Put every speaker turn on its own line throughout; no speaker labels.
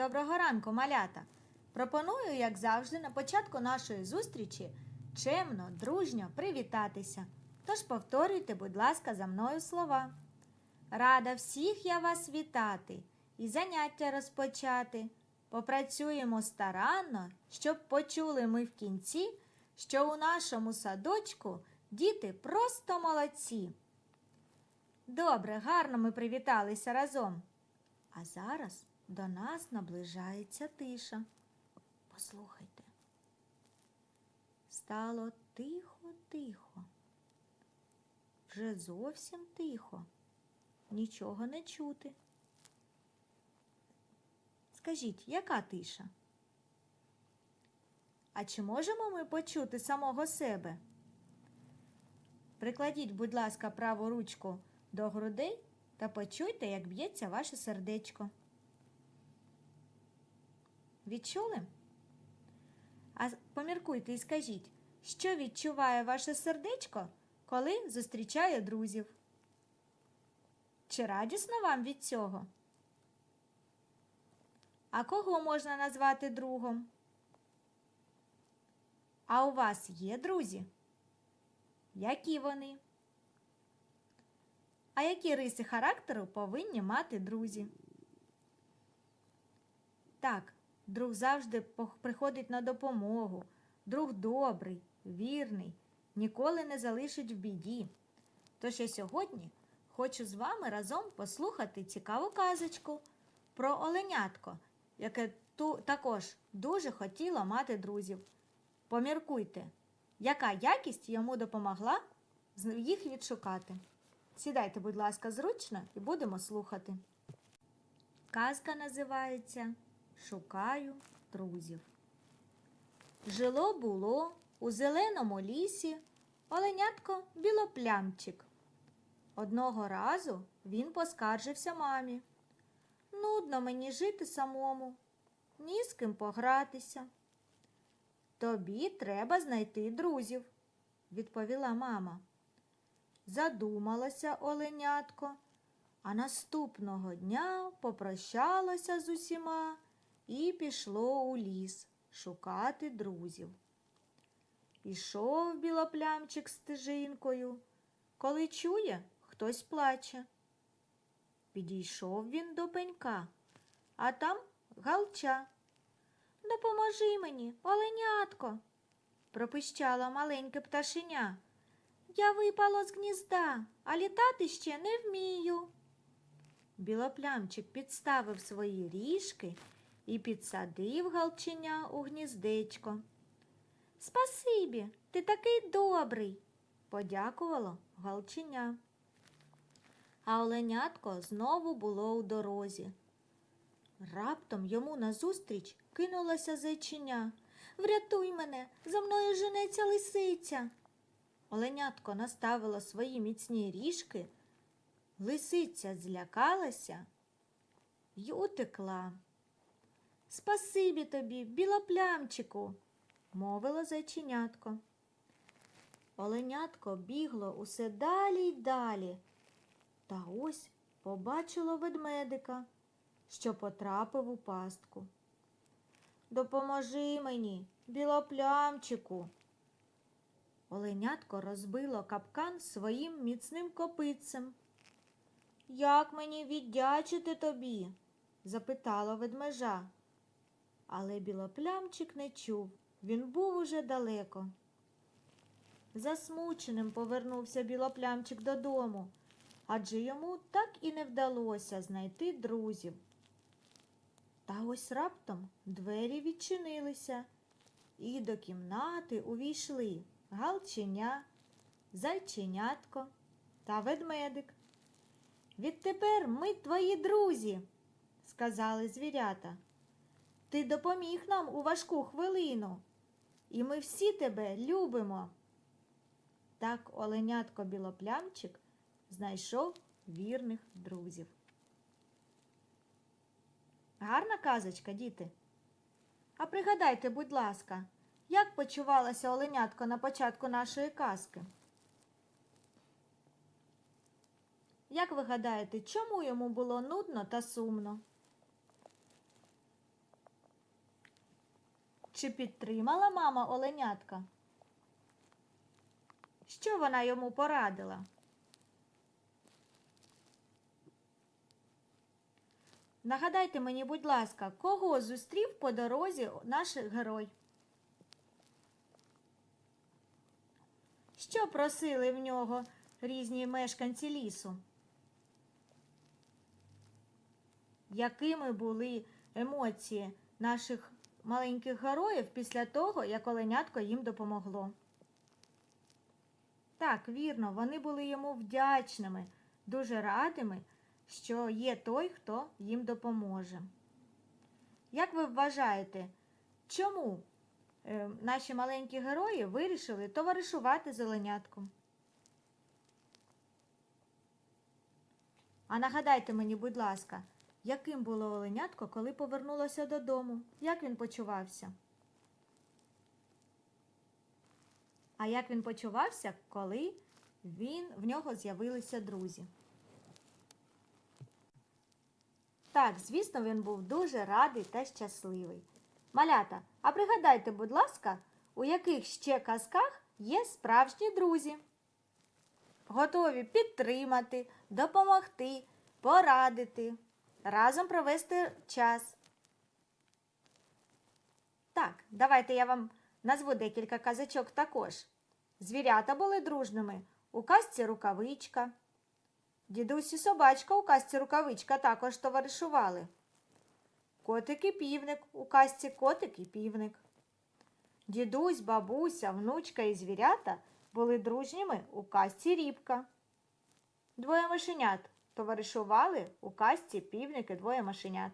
Доброго ранку, малята! Пропоную, як завжди, на початку нашої зустрічі чемно, дружньо привітатися. Тож повторюйте, будь ласка, за мною слова. Рада всіх я вас вітати і заняття розпочати. Попрацюємо старанно, щоб почули ми в кінці, що у нашому садочку діти просто молодці. Добре, гарно ми привіталися разом. А зараз до нас наближається тиша. Послухайте. Стало тихо-тихо. Вже зовсім тихо. Нічого не чути. Скажіть, яка тиша? А чи можемо ми почути самого себе? Прикладіть, будь ласка, праву ручку до грудей та почуйте, як б'ється ваше сердечко. Відчули? А поміркуйте і скажіть, що відчуває ваше сердечко, коли зустрічає друзів? Чи радісно вам від цього? А кого можна назвати другом? А у вас є друзі? Які вони? А які риси характеру повинні мати друзі? Так, друг завжди приходить на допомогу. Друг добрий, вірний, ніколи не залишить в біді. Тож я сьогодні хочу з вами разом послухати цікаву казочку про оленятко, яке ту також дуже хотіло мати друзів. Поміркуйте, яка якість йому допомогла їх відшукати. Сідайте, будь ласка, зручно і будемо слухати. Казка називається Шукаю друзів. Жило було у зеленому лісі оленятко білоплямчик. Одного разу він поскаржився мамі. Нудно мені жити самому, ні з ким погратися. Тобі треба знайти друзів, відповіла мама. Задумалася оленятко, а наступного дня попрощалося з усіма і пішло у ліс шукати друзів. Ішов білоплямчик стежинкою, коли чує, хтось плаче. Підійшов він до пенька, а там галча. Допоможи мені, оленятко, пропищала маленьке пташеня. Я випала з гнізда, а літати ще не вмію. Білоплямчик підставив свої ріжки і підсадив галченя у гніздечко. Спасибі, ти такий добрий, подякувало галченя. А оленятко знову було у дорозі. Раптом йому назустріч кинулося зайчиня. Врятуй мене, за мною женеться лисиця. Оленятко наставило свої міцні ріжки, лисиця злякалася й утекла. Спасибі тобі, білоплямчику, мовило зайченятко. Оленятко бігло усе далі й далі. Та ось побачило ведмедика, що потрапив у пастку. Допоможи мені, білоплямчику. Оленятко розбило капкан своїм міцним копитцем. Як мені віддячити тобі? запитало ведмежа. Але білоплямчик не чув, він був уже далеко. Засмученим повернувся білоплямчик додому, адже йому так і не вдалося знайти друзів. Та ось раптом двері відчинилися, і до кімнати увійшли галченя, зайченятко та ведмедик. Відтепер ми твої друзі, сказали звірята. Ти допоміг нам у важку хвилину, і ми всі тебе любимо. Так оленятко білоплямчик знайшов вірних друзів. Гарна казочка, діти. А пригадайте, будь ласка, як почувалася оленятко на початку нашої казки? Як ви гадаєте, чому йому було нудно та сумно? Чи підтримала мама оленятка? Що вона йому порадила? Нагадайте мені, будь ласка, кого зустрів по дорозі наш герой? Що просили в нього різні мешканці лісу? Якими були емоції наших маленьких героїв після того, як оленятко їм допомогло? Так, вірно, вони були йому вдячними, дуже радими, що є той, хто їм допоможе. Як ви вважаєте, чому е, наші маленькі герої вирішили товаришувати з оленятком? А нагадайте мені, будь ласка, яким було оленятко, коли повернулося додому? Як він почувався? А як він почувався, коли він, в нього з'явилися друзі? Так, звісно, він був дуже радий та щасливий. Малята, а пригадайте, будь ласка, у яких ще казках є справжні друзі? Готові підтримати, допомогти, порадити, разом провести час. Так, давайте я вам назву декілька казачок також. Звірята були дружними у казці рукавичка. Дідусь і собачка у казці рукавичка також товаришували. Котик і півник у казці котик і півник. Дідусь, бабуся, внучка і звірята були дружніми у казці рібка. Двоє мишенят товаришували у казці півник і двоє мишенят.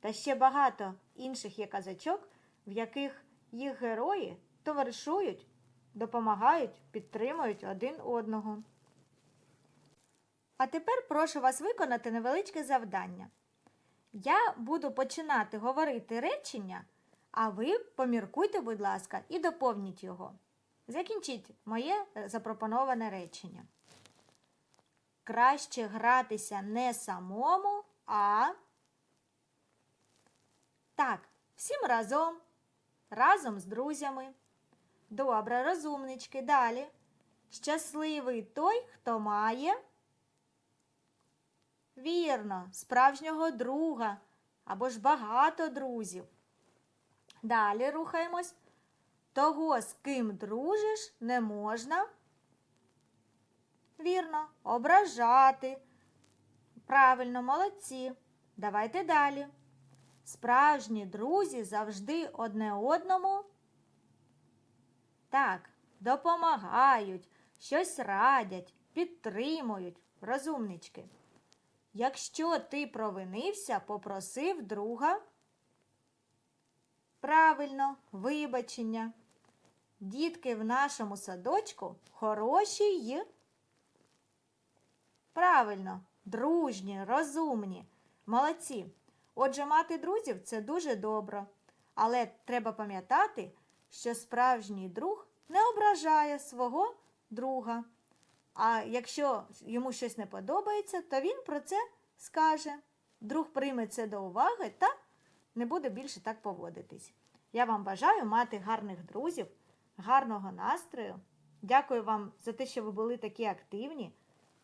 Та ще багато інших є казачок, в яких їх герої товаришують, допомагають, підтримують один одного. А тепер прошу вас виконати невеличке завдання. Я буду починати говорити речення, а ви поміркуйте, будь ласка, і доповніть його. Закінчіть моє е, запропоноване речення. Краще гратися не самому, а так, всім разом, разом з друзями. Добре, розумнички, далі. Щасливий той, хто має. Вірно, справжнього друга або ж багато друзів. Далі рухаємось. Того, з ким дружиш, не можна. Вірно, ображати. Правильно, молодці. Давайте далі. Справжні друзі завжди одне одному. Так, допомагають, щось радять, підтримують, розумнички. Якщо ти провинився, попросив друга. Правильно, вибачення. Дітки в нашому садочку хороші й. Правильно, дружні, розумні, молодці. Отже, мати друзів це дуже добре. Але треба пам'ятати, що справжній друг не ображає свого друга. А якщо йому щось не подобається, то він про це скаже. Друг прийме це до уваги та не буде більше так поводитись. Я вам бажаю мати гарних друзів, гарного настрою. Дякую вам за те, що ви були такі активні.